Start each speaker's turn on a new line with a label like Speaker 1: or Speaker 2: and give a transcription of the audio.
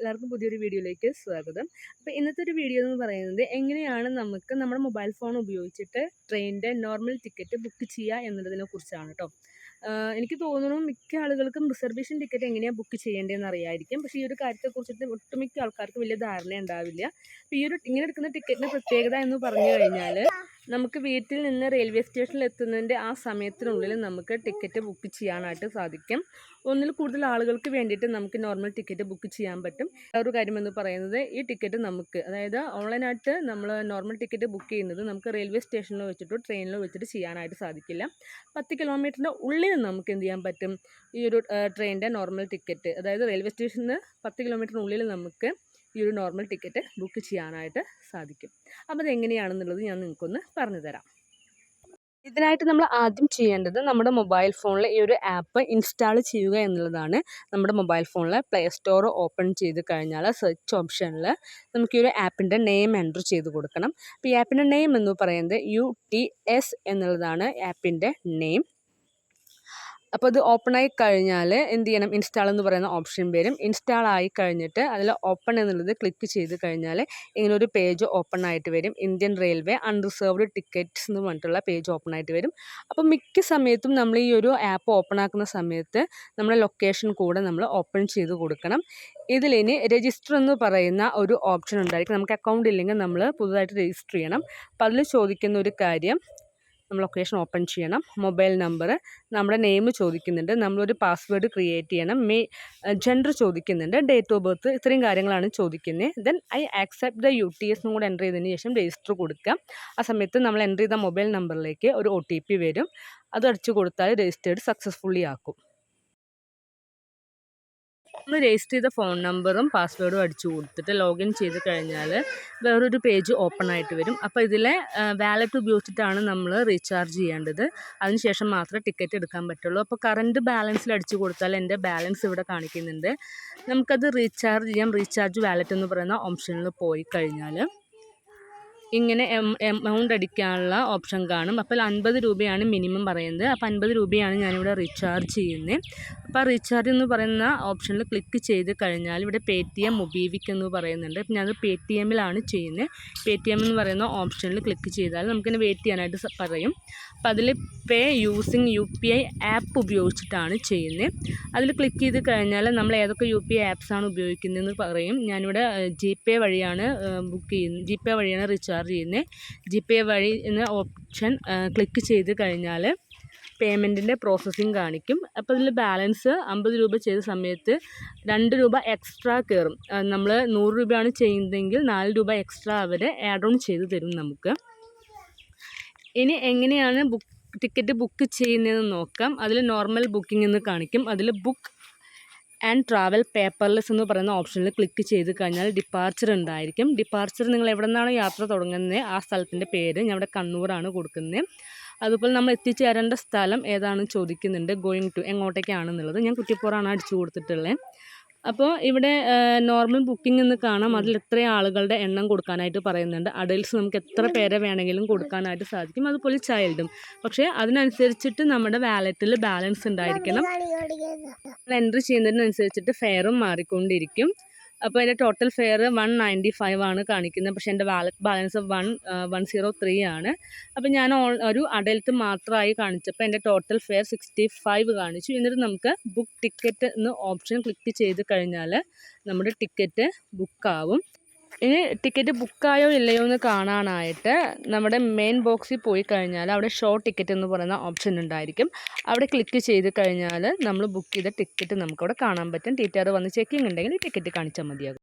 Speaker 1: എല്ലാവർക്കും പുതിയൊരു വീഡിയോയിലേക്ക് സ്വാഗതം. അപ്പോൾ ഇന്നത്തെ ഒരു വീഡിയോ എന്ന് പറയുന്നത് എങ്ങനെയാണ് നമുക്ക് നമ്മുടെ മൊബൈൽ ഫോൺ ഉപയോഗിച്ചിട്ട് ട്രെയിനിന്റെ നോർമൽ ടിക്കറ്റ് ബുക്ക് ചെയ്യുക എന്നുള്ളതിനെ കുറിച്ചാണ് കേട്ടോ എനിക്ക് തോന്നുന്നു മിക്ക ആളുകൾക്കും റിസർവേഷൻ ടിക്കറ്റ് എങ്ങനെയാണ് ബുക്ക് ചെയ്യേണ്ടതെന്ന് അറിയായിരിക്കും. പക്ഷേ ഈ ഒരു കാര്യത്തെക്കുറിച്ചിട്ട് ഒട്ടുമിക്ക ആൾക്കാർക്ക് വലിയ ധാരണ ഉണ്ടാവില്ല. അപ്പോൾ ഈ ഒരു ഇങ്ങനെ എടുക്കുന്ന ടിക്കറ്റിന്റെ പ്രത്യേകത എന്ന് പറഞ്ഞു കഴിഞ്ഞാൽ നമുക്ക് വീട്ടിൽ നിന്ന് റെയിൽവേ സ്റ്റേഷനിൽ എത്തുന്നതിന്റെ ആ സമയത്തിനുള്ളിൽ നമുക്ക് ടിക്കറ്റ് ബുക്ക് ചെയ്യാനായിട്ട് സാധിക്കും. ഒന്നിൽ കൂടുതൽ ആളുകൾക്ക് വേണ്ടിയിട്ട് നമുക്ക് നോർമൽ ടിക്കറ്റ് ബുക്ക് ചെയ്യാൻ പറ്റും. ഒരു കാര്യമെന്ന് പറയുന്നത് ഈ ടിക്കറ്റ് നമുക്ക് അതായത് ഓൺലൈനായിട്ട് നമ്മൾ നോർമൽ ടിക്കറ്റ് ബുക്ക് ചെയ്യുന്നത് നമുക്ക് റെയിൽവേ സ്റ്റേഷനിൽ വെച്ചിട്ടോ ട്രെയിനിലോ വെച്ചിട്ട് ചെയ്യാനായിട്ട് സാധിക്കില്ല. പത്ത് കിലോമീറ്ററിന്റെ ഉള്ളിൽ നമുക്ക് എന്ത് ചെയ്യാൻ പറ്റും? ഈ ഒരു ട്രെയിനിന്റെ നോർമൽ ടിക്കറ്റ് അതായത് റെയിൽവേ സ്റ്റേഷനിൽ പത്ത് കിലോമീറ്ററിനുള്ളിൽ നമുക്ക് ഈ ഒരു നോർമൽ ടിക്കറ്റ് ബുക്ക് ചെയ്യാനായിട്ട് സാധിക്കും. അപ്പോൾ അതെങ്ങനെയാണെന്നുള്ളത് ഞാൻ നിങ്ങൾക്കൊന്ന് പറഞ്ഞു തരാം. ഇതിനായിട്ട് നമ്മൾ ആദ്യം ചെയ്യേണ്ടത് നമ്മുടെ മൊബൈൽ ഫോണിൽ ഈ ഒരു ആപ്പ് ഇൻസ്റ്റാൾ ചെയ്യുക എന്നുള്ളതാണ്. നമ്മുടെ മൊബൈൽ ഫോണിൽ പ്ലേ സ്റ്റോർ ഓപ്പൺ ചെയ്ത് കഴിഞ്ഞാൽ സെർച്ച് ഓപ്ഷനിൽ നമുക്ക് ഈ ഒരു ആപ്പിന്റെ നെയിം എന്റർ ചെയ്ത് കൊടുക്കണം. അപ്പോൾ ഈ ആപ്പിന്റെ നെയിം എന്ന് പറയുന്നത് യു ടി എസ് എന്നുള്ളതാണ് ആപ്പിന്റെ നെയിം അപ്പോൾ ഇത് ആയി കഴിഞ്ഞാൽ എന്ത് ചെയ്യണം? ഇൻസ്റ്റാൾ എന്ന് പറയുന്ന ഓപ്ഷൻ വരും. ഇൻസ്റ്റാൾ ആയി കഴിഞ്ഞിട്ട് അതിൽ ഓപ്പൺ എന്നുള്ളത് ക്ലിക്ക് ചെയ്ത് കഴിഞ്ഞാൽ ഇങ്ങനെ ഒരു പേജ് ഓപ്പൺ ആയിട്ട് വരും. ഇന്ത്യൻ റെയിൽവേ അൺറിസർവ്ഡ് ടിക്കറ്റ്സ് എന്ന് പറഞ്ഞിട്ടുള്ള പേജ് ഓപ്പൺ ആയിട്ട് വരും. അപ്പോൾ മിക്ക സമയത്തും നമ്മൾ ഈ ഒരു ആപ്പ് ഓപ്പൺ ആക്കുന്ന സമയത്ത് നമ്മുടെ ലൊക്കേഷൻ കൂടെ നമ്മൾ ഓപ്പൺ ചെയ്ത് കൊടുക്കണം. ഇതിലിനി രജിസ്റ്റർ എന്ന് പറയുന്ന ഒരു ഓപ്ഷൻ ഉണ്ടായിരിക്കും. നമുക്ക് അക്കൗണ്ട് ഇല്ലെങ്കിൽ നമ്മൾ പുതുതായിട്ട് രജിസ്റ്റർ ചെയ്യണം. അപ്പോൾ അതിൽ ചോദിക്കുന്ന ഒരു കാര്യം നമ്മൾ ലൊക്കേഷൻ ഓപ്പൺ ചെയ്യണം. മൊബൈൽ നമ്പർ നമ്മുടെ നെയിം ചോദിക്കുന്നുണ്ട്. നമ്മളൊരു പാസ്വേഡ് ക്രിയേറ്റ് ചെയ്യണം. മെയ് ജെൻഡർ ചോദിക്കുന്നുണ്ട്. ഡേറ്റ് ഓഫ് ബർത്ത് ഇത്രയും കാര്യങ്ങളാണ് ചോദിക്കുന്നത് then I accept the U T S കൂടെ എന്റർ ചെയ്തതിന് ശേഷം രജിസ്റ്റർ കൊടുക്കാം. ആ സമയത്ത് നമ്മൾ എന്റർ ചെയ്ത മൊബൈൽ നമ്പറിലേക്ക് ഒരു ഒ ടി പി വരും. അത് അടിച്ചു കൊടുത്താൽ രജിസ്റ്റേർഡ് സക്സസ്ഫുള്ളി ആക്കും. നമ്മൾ രജിസ്റ്റർ ചെയ്ത ഫോൺ നമ്പറും പാസ്വേഡും അടിച്ചു കൊടുത്തിട്ട് ലോഗിൻ ചെയ്ത് കഴിഞ്ഞാൽ വേറൊരു പേജ് ഓപ്പൺ ആയിട്ട് വരും. അപ്പോൾ ഇതിലെ വാലറ്റ് ഉപയോഗിച്ചിട്ടാണ് നമ്മൾ റീചാർജ് ചെയ്യേണ്ടത്. അതിനുശേഷം മാത്രമേ ടിക്കറ്റ് എടുക്കാൻ പറ്റുള്ളൂ. അപ്പോൾ കറണ്ട് ബാലൻസിൽ അടിച്ചു കൊടുത്താൽ എന്റെ ബാലൻസ് ഇവിടെ കാണിക്കുന്നുണ്ട്. നമുക്കത് റീചാർജ് ചെയ്യാം. റീചാർജ് വാലറ്റ് എന്ന് പറയുന്ന ഓപ്ഷനിൽ പോയി കഴിഞ്ഞാൽ ഇങ്ങനെ എമൗണ്ട് അടിക്കാനുള്ള ഓപ്ഷൻ കാണും. അപ്പോൾ അൻപത് രൂപയാണ് മിനിമം പറയുന്നത്. അപ്പോൾ അൻപത് രൂപയാണ് ഞാനിവിടെ റീചാർജ് ചെയ്യുന്നത്. അപ്പോൾ റീചാർജ് എന്ന് പറയുന്ന ഓപ്ഷനിൽ ക്ലിക്ക് ചെയ്ത് കഴിഞ്ഞാൽ ഇവിടെ പേ ടി എം മൊബീവിക് എന്ന് പറയുന്നുണ്ട്. അപ്പോൾ ഞാനത് പേ ടി എമ്മിലാണ് ചെയ്യുന്നത്. പേ ടി എം എന്ന് പറയുന്ന ഓപ്ഷനിൽ ക്ലിക്ക് ചെയ്താൽ നമുക്കിങ്ങനെ വെയിറ്റ് ചെയ്യാനായിട്ട് പറയും. അപ്പോൾ അതിൽ pay using U P I app ഉപയോഗിച്ചിട്ടാണ് ചെയ്യുന്നത്. അതിൽ ക്ലിക്ക് ചെയ്ത് കഴിഞ്ഞാൽ നമ്മൾ ഏതൊക്കെ യു പി ഐ ആപ്സാണ് ഉപയോഗിക്കുന്നതെന്ന് പറയും. ഞാനിവിടെ ജി പേ വഴിയാണ് ബുക്ക് ചെയ്യുന്നത്. ജി പേ വഴിയാണ് റീചാർജ് ചെയ്യുന്നത് ജി പേ വഴി എന്ന ഓപ്ഷൻ ക്ലിക്ക് ചെയ്ത് കഴിഞ്ഞാൽ പേയ്മെന്റിന്റെ പ്രോസസ്സിങ് കാണിക്കും. അപ്പോൾ ഇതിൽ ബാലൻസ് അമ്പത് രൂപ ചെയ്ത സമയത്ത് രണ്ട് രൂപ എക്സ്ട്രാ കയറും നമ്മൾ നൂറ് രൂപയാണ് ചെയ്യുന്നതെങ്കിൽ നാല് രൂപ എക്സ്ട്രാ അവർ ആഡ് ഓൺ ചെയ്ത് തരും നമുക്ക്. ഇനി എങ്ങനെയാണ് ബുക്ക് ടിക്കറ്റ് ബുക്ക് ചെയ്യുന്നതെന്ന് നോക്കാം. അതിൽ നോർമൽ ബുക്കിംഗ് എന്ന് കാണിക്കും. അതിൽ ബുക്ക് ആൻഡ് ട്രാവൽ പേപ്പർലെസ് എന്ന് പറയുന്ന ഓപ്ഷനിൽ ക്ലിക്ക് ചെയ്ത് കഴിഞ്ഞാൽ ഡിപ്പാർച്ചർ ഉണ്ടായിരിക്കും. ഡിപ്പാർച്ചർ നിങ്ങൾ എവിടെ നിന്നാണ് യാത്ര തുടങ്ങുന്നത് ആ സ്ഥലത്തിന്റെ പേര് ഞാൻ ഇവിടെ കണ്ണൂരാണ് കൊടുക്കുന്നത്. അതുപോലെ നമ്മൾ എത്തിച്ചേരേണ്ട സ്ഥലം ഏതാണെന്ന് ചോദിക്കുന്നുണ്ട്. ഗോയിങ് ടു എങ്ങോട്ടേക്കാണെന്നുള്ളത്. ഞാൻ കുറ്റിപ്പുറാണ് അടിച്ചു കൊടുത്തിട്ടുള്ളത്. അപ്പോൾ ഇവിടെ നോർമൽ ബുക്കിംഗ് എന്ന് കാണാം. അതിൽ എത്ര ആളുകളുടെ എണ്ണം കൊടുക്കാനായിട്ട് പറയുന്നുണ്ട്. അഡൽട്സ് നമുക്ക് എത്ര പേരെ വേണമെങ്കിലും കൊടുക്കാനായിട്ട് സാധിക്കും. അതുപോലെ ചൈൽഡും. പക്ഷേ അതിനനുസരിച്ചിട്ട് നമ്മുടെ വാലറ്റിൽ ബാലൻസ് ഉണ്ടായിരിക്കണം. എൻട്രി ചെയ്യുന്നതിനനുസരിച്ചിട്ട് ഫെയറും മാറിക്കൊണ്ടിരിക്കും. അപ്പോൾ എന്റെ total fare one ninety five ആണ് കാണിക്കുന്നത്. പക്ഷേ എന്റെ wallet balance one one zero three ആണ്. അപ്പോൾ ഞാൻ ഒരു അഡൽട്ട് മാത്രമായി കാണിച്ചപ്പോൾ എന്റെ ടോട്ടൽ ഫെയർ സിക്സ്റ്റി ഫൈവ് കാണിച്ചു. എന്നിട്ട് നമുക്ക് ബുക്ക് ടിക്കറ്റ് എന്ന ഓപ്ഷൻ ക്ലിക്ക് ചെയ്ത് കഴിഞ്ഞാൽ നമ്മുടെ ടിക്കറ്റ് ബുക്കാവും ഇനി ടിക്കറ്റ് ബുക്കായോ ഇല്ലയോ എന്ന് കാണാനായിട്ട് നമ്മുടെ മെയിൻ ബോക്സിൽ പോയി കഴിഞ്ഞാൽ അവിടെ ഷോ ടിക്കറ്റ് എന്ന് പറയുന്ന ഓപ്ഷൻ ഉണ്ടായിരിക്കും. അവിടെ ക്ലിക്ക് ചെയ്ത് കഴിഞ്ഞാൽ നമ്മൾ ബുക്ക് ചെയ്ത ടിക്കറ്റ് നമുക്കവിടെ കാണാൻ പറ്റും. ടീച്ചർ വന്ന് ചെക്കിംഗ് ഉണ്ടെങ്കിൽ ടിക്കറ്റ് കാണിച്ചാൽ മതിയാകും.